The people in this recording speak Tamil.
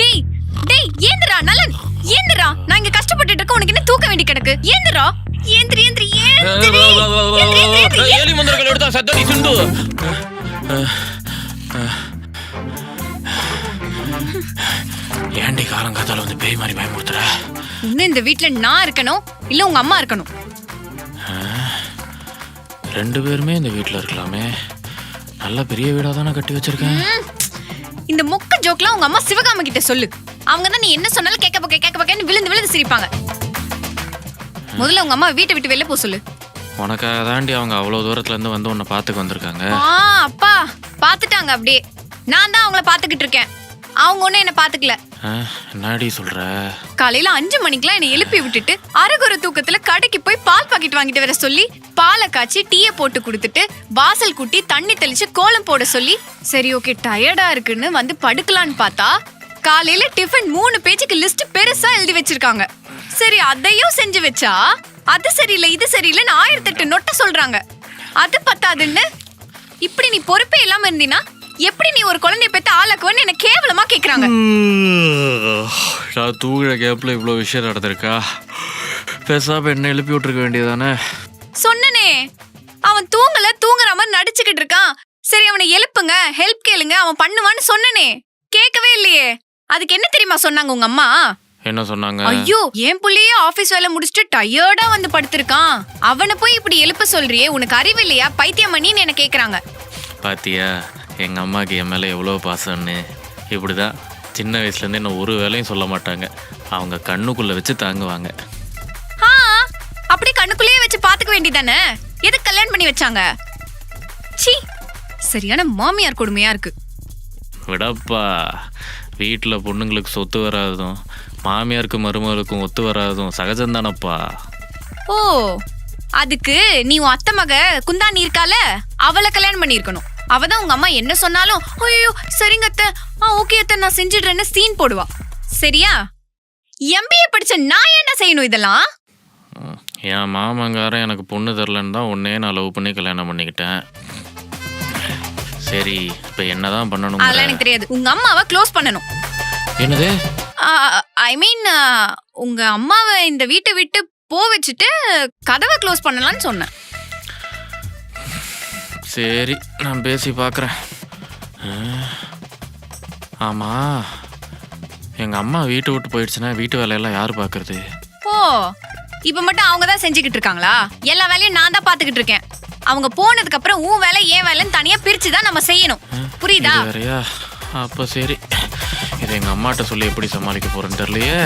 டேய் டேய் ஏந்திரா நலன். ஏந்திரா நான் இங்க கஷ்டப்பட்டுட்டு இருக்க உனக்கு என்ன தூக்க வேண்டி கிடக்கு? ஏந்திரா ஏந்திரி ஏந்திரி ஏந்திரி. ஏலி மந்திரங்கள் எடுத்தா சத்தடி சிந்து ஏண்டி காலங்காத்தால வந்து பேய் மாதிரி பயமுறுத்துற? இன்னும் இந்த வீட்ல நான் இருக்கணும் இல்ல உங்க அம்மா இருக்கணும்? ரெண்டு பேருமே இந்த வீட்ல இருக்கலாமே. நல்ல பெரிய வீடா தானே கட்டி வச்சிருக்கேன். இந்த மொக்க ஜோக்லாம் உங்க அம்மா சிவகாம கிட்ட சொல்லு. அவங்க தான் நீ என்ன சொன்னாலும் கேட்க பக்க கேட்க பக்கன்னு விழுந்து விழுந்து சிரிப்பாங்க. முதல்ல உங்க அம்மா வீட்டை விட்டு வெளில போக சொல்லு. உனக்காக தாண்டி அவங்க அவ்வளோ தூரத்துலேருந்து வந்து உன்னை பார்த்துக்கு வந்திருக்காங்க. ஆ அப்பா பாத்துட்டாங்க அப்படியே. நான் தான் அவங்கள பாத்துக்கிட்டு இருக்கேன். அவங்க ஒண்ணும் என்ன பாத்துக்கல ஆ, என்னடி சொல்ற? காலையில அஞ்சு மணிக்கெல்லாம் என்னை எழுப்பி விட்டுட்டு அரகுற தூக்கத்துல கடைக்கு போய் பால் பாக்கெட் வாங்கிட்டு வர சொல்லி பாலை காய்ச்சி டீயை போட்டு கொடுத்துட்டு வாசல் கூட்டி தண்ணி தெளிச்சு கோலம் போட சொல்லி சரி ஓகே டயர்டா இருக்குன்னு வந்து படுக்கலான்னு பார்த்தா காலையில டிஃபன் மூணு பேஜுக்கு லிஸ்ட் பெருசா எழுதி வச்சிருக்காங்க. சரி அதையும் செஞ்சு வச்சா அது சரியில்லை இது சரியில்லைன்னு ஆயிரத்தெட்டு நொட்ட சொல்றாங்க. அது பத்தாதுன்னு இப்படி நீ பொறுப்பே இல்லாம இருந்தீனா எப்படி நீ ஒரு குழந்தைய பெத்த ஆளாக்குவன்னு என்ன கேவலமா கேக்குறாங்க. நான் தூங்குற கேப்பில் இவ்வளோ விஷயம் நடந்திருக்கா? பேசாம என்ன எழுப்பி விட்டுருக்க வேண்டியதானே சொன்னனே. அவன் தூங்கல தூங்குற மாதிரி நடிச்சுக்கிட்டு இருக்கான். சரி அவனை எழுப்புங்க ஹெல்ப் கேளுங்க அவன் பண்ணுவான்னு சொன்னனே. கேட்கவே இல்லையே. அதுக்கு என்ன தெரியுமா சொன்னாங்க உங்க அம்மா? என்ன சொன்னாங்க? ஐயோ என் புள்ளையே ஆபீஸ் வேலை முடிச்சுட்டு டயர்டா வந்து படுத்திருக்கான். அவனை போய் இப்படி எழுப்ப சொல்றியே உனக்கு அறிவு இல்லையா? பைத்தியம் பண்ணின்னு என்ன கேக்குறாங்க. பாத்தியா? எங்கள் அம்மாவுக்கு என் மேலே எவ்வளோ பாசம்னு. இப்படி தான் சின்ன வயசுலேருந்து என்ன ஒரு வேலையும் சொல்ல மாட்டாங்க. அவங்க கண்ணுக்குள்ளே வச்சு தாங்குவாங்க. அப்படி கண்ணுக்குள்ளேயே வச்சு பாத்துக்க வேண்டியதானே? எதுக்கு கல்யாணம் பண்ணி வச்சாங்க? சீ சரியான மாமியார் கொடுமையா இருக்கு. விடப்பா வீட்டில் பொண்ணுங்களுக்கு சொத்து வராதும் மாமியாருக்கு மருமகளுக்கும் ஒத்து வராதும் சகஜம்தானப்பா ஓ அதுக்கு நீ உன் அத்தை மக குந்தாணி இருக்கால அவளை கல்யாணம் பண்ணியிருக்கணும். அவ தான் உங்க அம்மா என்ன சொன்னாலும் ஐயோ சரிங்க அத்தை. ஆ ஓகே அத்தை நான் செஞ்சிடுறேன்னு சீன் போடுவா. சரியா? எம்பிஏ படிச்ச நான் என்ன செய்யணும் இதெல்லாம்? என் மாமங்காரன் எனக்கு பொண்ணு தரலன்னு தான் உன்னே நான் லவ் பண்ணி கல்யாணம் பண்ணிக்கிட்டேன். சரி இப்போ என்னதான் பண்ணணும் அதெல்லாம் எனக்கு தெரியாது. உங்க அம்மாவை க்ளோஸ் பண்ணணும். என்னது? ஐ மீன் உங்க அம்மாவை இந்த வீட்டை விட்டு போ வச்சுட்டு கதவை க்ளோஸ் பண்ணலாம்னு சொன்னேன். சரி நான் பேசி பார்க்குறேன். ஆமாம் எங்கள் அம்மா வீட்டை விட்டு போயிடுச்சுன்னா வீட்டு வேலையெல்லாம் யார் பார்க்கறது? ஓ இப்ப மட்டும் அவங்க தான் செஞ்சுக்கிட்டு இருக்காங்களா? எல்லா வேலையும் நான் தான் பாத்துக்கிட்டு இருக்கேன். அவங்க போனதுக்கு அப்புறம் உன் வேலை ஏன் வேலைன்னு தனியா பிரிச்சு தான் நம்ம செய்யணும். புரியுதா? வேறையா? அப்போ சரி இதை எங்கள் அம்மாட்ட சொல்லி எப்படி சமாளிக்க போகிறேன்னு தெரியலையே?